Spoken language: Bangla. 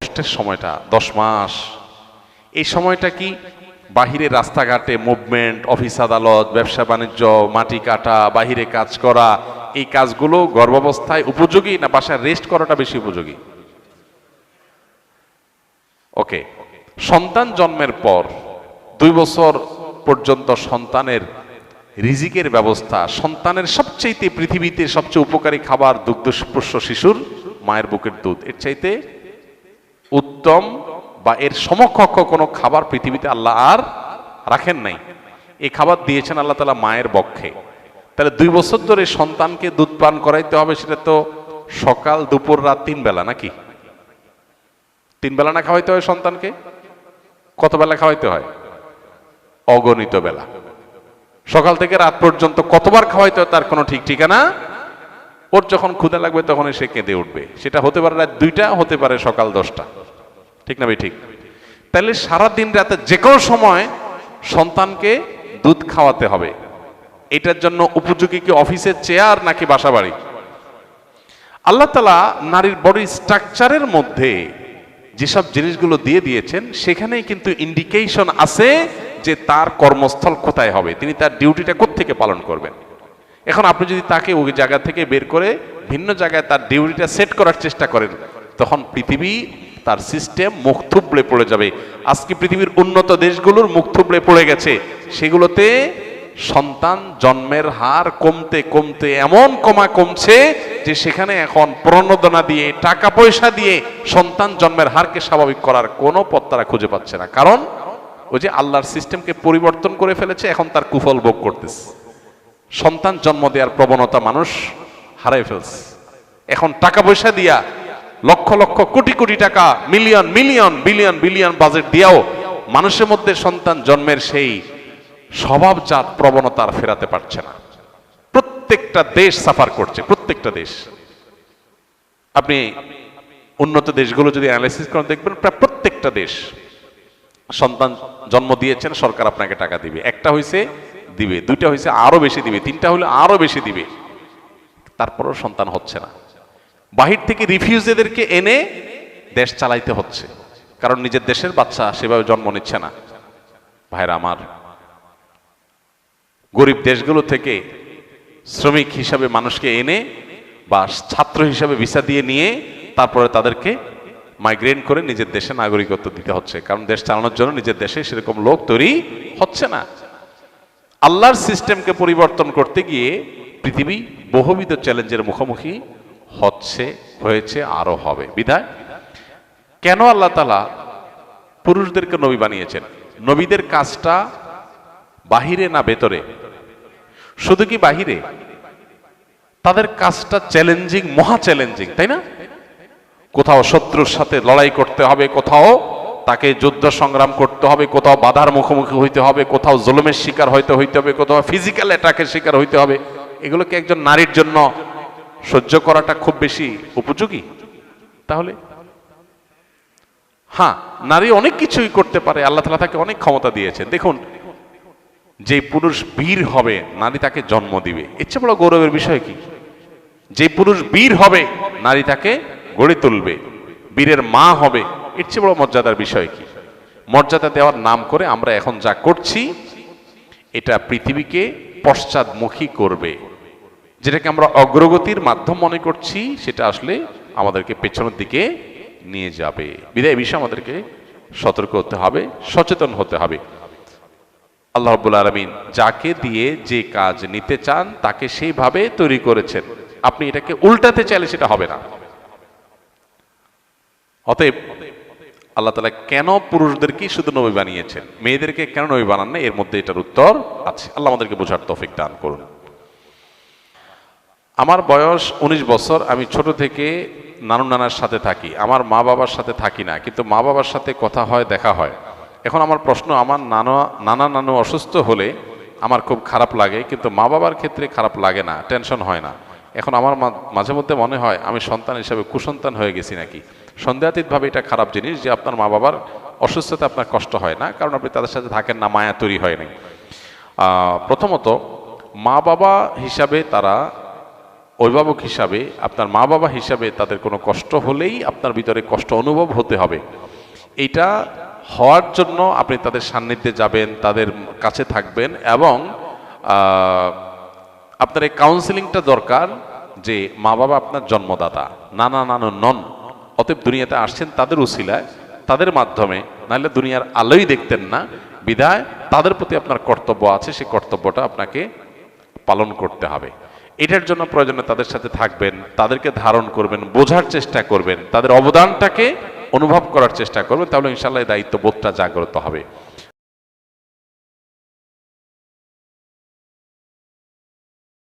কষ্টের সময়টা, দশ মাস। এই সময়টা কি বাহিরে রাস্তাঘাটে মুভমেন্ট অফিস আদালত, ব্যবসা বাণিজ্য, মাটি কাটা, বাহিরে কাজ করা, এই কাজগুলো গর্ভাবস্থায় উপযোগী না বাসায় রেস্ট করাটা বেশি উপযোগী? ওকে সন্তান জন্মের পর দুই বছর পর্যন্ত সন্তানের রিজিকের ব্যবস্থা, সন্তানের সবচাইতে পৃথিবীতে সবচেয়ে উপকারী খাবার দুগ্ধপুষ্য শিশুর মায়ের বুকের দুধ। এর চাইতে উত্তম বা এর সমকক্ষ কোনো খাবার পৃথিবীতে আল্লাহ আর রাখেন নাই। এই খাবার দিয়েছেন আল্লাহ তালা মায়ের বক্ষে তাহলে দুই বছর ধরে সন্তানকে দুধ পান করাইতে হবে, সেটা তো সকাল, দুপুর, রাত তিন বেলা নাকি? তিন বেলা না খাওয়াইতে হয় সন্তানকে? কত বেলা খাওয়াইতে হয়? অগণিত বেলা। সকাল থেকে রাত পর্যন্ত কতবার খাওয়াইতে হয় তার কোনো ঠিক ঠিকানা ওর যখন ক্ষুদা লাগবে তখন সে কেঁদে উঠবে। সেটা হতে পারে রাত দুইটা, হতে পারে সকাল দশটা। ঠিক না ভাই, ঠিক? তাহলে সারাদিন রাতে যে কোনো সময় সন্তানকে দুধ খাওয়াতে হবে। এটার জন্য উপযোগী কি অফিসের চেয়ার নাকি বাসা বাড়ি আল্লাহ তালা নারীর বডি স্ট্রাকচারের মধ্যে যেসব জিনিসগুলো দিয়ে দিয়েছেন, সেখানেই কিন্তু ইন্ডিকেশন আছে যে তার কর্মস্থল কোথায় হবে। তিনি তার ডিউটিটা কোত্থেকে পালন করবেন? এখন আপনি যদি তাকে ওই জায়গা থেকে বের করে ভিন্ন জায়গায় তার ডিউটিটা সেট করার চেষ্টা করেন, তখন পৃথিবী তার সিস্টেম মুখ থুবড়ে পড়ে যাবে। আজকে পৃথিবীর উন্নত দেশগুলোর মুখ থুবড়ে পড়ে গেছে। সেগুলোতে সন্তান জন্মের হার কমতে কমতে এমন কমা কমছে যে সেখানে এখন প্রণোদনা দিয়ে, টাকা পয়সা দিয়ে সন্তান জন্মের হারকে স্বাভাবিক করার কোনো পথ তারা খুঁজে পাচ্ছে না। কারণ ওই যে আল্লাহর সিস্টেমকে পরিবর্তন করে ফেলেছে, এখন তার কুফল ভোগ করতেছে। সন্তান জন্ম দেওয়ার প্রবণতা মানুষ হারাই ফেলছে। এখন টাকা পয়সা দিয়া লক্ষ লক্ষ কোটি কোটি টাকা, million million, billion billion budget দিয়াও মানুষের মধ্যে সন্তান জন্মের সেই স্বভাবজাত প্রবণতা আর ফেরাতে পারছে না। প্রত্যেকটা দেশ সাফার করছে, প্রত্যেকটা দেশ। আপনি উন্নত দেশগুলো যদি অ্যানালাইসিস করেন, দেখবেন প্রায় প্রত্যেকটা দেশ সন্তান জন্ম দিয়েছেন, সরকার আপনাকে টাকা দিবে। একটা হয়েছে দিবে, দুইটা হয়েছে আরও বেশি দিবে, তিনটা হলে আরও বেশি দিবে। তারপরও সন্তান হচ্ছে না। বাহির থেকে রিফিউজেদেরকে এনে দেশ চালাইতে হচ্ছে, কারণ নিজের দেশের বাচ্চা সেভাবে জন্ম নিচ্ছে না। ভাইরা আমার, গরিব দেশগুলো থেকে শ্রমিক হিসাবে মানুষকে এনে বা ছাত্র হিসাবে ভিসা দিয়ে নিয়ে তারপরে তাদেরকে মাইগ্রেন করে নিজের দেশে নাগরিকত্ব দিতে হচ্ছে, কারণ দেশ চালানোর জন্য নিজের দেশে সেরকম লোক তৈরি হচ্ছে না। আল্লাহর সিস্টেমকে পরিবর্তন করতে গিয়ে পৃথিবী বহুবিধ চ্যালেঞ্জের মুখোমুখি হচ্ছে, হয়েছে আরও হবে। বিধায়, কেন আল্লাহ তালা পুরুষদেরকে নবী বানিয়েছেন? নবীদের কাজটা বাহিরে না ভেতরে? শুধু কি বাহিরে? তাদের কাজটা চ্যালেঞ্জিং, মহা চ্যালেঞ্জিং, তাই না? কোথাও শত্রুর সাথে লড়াই করতে হবে, কোথাও তাকে যুদ্ধ সংগ্রাম করতে হবে, কোথাও বাধার মুখোমুখি হইতে হবে, কোথাও জুলুমের শিকার হইতে হইতে হবে, কোথাও ফিজিক্যাল অ্যাটাকের শিকার হইতে হবে। এগুলো কি একজন নারীর জন্য সহ্য করাটা খুব বেশি উপযোগী। তাহলে? হ্যাঁ নারী অনেক কিছুই করতে পারে, আল্লাহ তালা তাকে অনেক ক্ষমতা দিয়েছেন। দেখুন যে পুরুষ বীর হবে, নারী তাকে জন্ম দিবে। চেয়ে বড় গৌরবের বিষয় কি? যে পুরুষ বীর হবে, নারী তাকে গড়ে তুলবে। বীরের মা হবে এর চেয়ে বড় মর্যাদার বিষয় কি? মর্যাদা দেওয়ার নাম করে আমরা এখন যা করছি, এটা পৃথিবীকে পশ্চাদমুখী করবে। যেটাকে আমরা অগ্রগতির মাধ্যম মনে করছি, সেটা আসলে আমাদেরকে পেছনের দিকে নিয়ে যাবে। বিদায় বিষয়ে আমাদেরকে সতর্ক হতে হবে, সচেতন হতে হবে। আল্লাহ রব্বুল আলমিন যাকে দিয়ে যে কাজ নিতে চান, তাকে সেইভাবে তৈরি করেছেন। আপনি এটাকে উল্টাতে চাইলে সেটা হবে না। অতএব আল্লাহ তালা কেন পুরুষদেরকে শুধু নবী বানিয়েছেন? মেয়েদেরকে কেন নবী বানান না এর মধ্যে এটার উত্তর আছে। আল্লাহ আমাদেরকে বোঝার তফিক দান করুন। আমার বয়স ১৯ বছর, আমি ছোট থেকে নানু নানার সাথে থাকি। আমার মা বাবার সাথে থাকি না, কিন্তু মা বাবার সাথে কথা হয়, দেখা হয়। এখন আমার প্রশ্ন, আমার নানা নানা নানু অসুস্থ হলে আমার খুব খারাপ লাগে, কিন্তু মা বাবার ক্ষেত্রে খারাপ লাগে না, টেনশন হয় না। এখন আমার মাঝে মধ্যে মনে হয়, আমি সন্তান হিসাবে কুসন্তান হয়ে গেছি নাকি? সন্দেহাতীতভাবে এটা খারাপ জিনিস যে আপনার মা বাবার অসুস্থতা আপনার কষ্ট হয় না কারণ আপনি তাদের সাথে থাকেন না মায়া তৈরি হয়নি আহ, প্রথমত মা বাবা হিসাবে তারা অভিভাবক হিসাবে আপনার মা বাবা হিসাবে তাদের কোনো কষ্ট হলেই আপনার ভিতরে কষ্ট অনুভব হতে হবে। এইটা হওয়ার জন্য আপনি তাদের সান্নিধ্যে যাবেন তাদের কাছে থাকবেন এবং আপনার এই কাউন্সিলিংটা দরকার যে মা বাবা আপনার জন্মদাতা নানা নানু নন। অতএব দুনিয়াতে আসছেন তাদের উসিলায়, তাদের মাধ্যমে, নাহলে দুনিয়ার আলোই দেখতেন না। বিদায়, তাদের প্রতি আপনার কর্তব্য আছে, সেই কর্তব্যটা আপনাকে পালন করতে হবে। এটার জন্য প্রয়োজনে তাদের সাথে থাকবেন, তাদেরকে ধারণ করবেন, বোঝার চেষ্টা করবেন, তাদের অবদানটাকে অনুভব করার চেষ্টা করবেন, তাহলে ইনশাল্লাহ দায়িত্ব দায়িত্ববোধটা জাগ্রত হবে।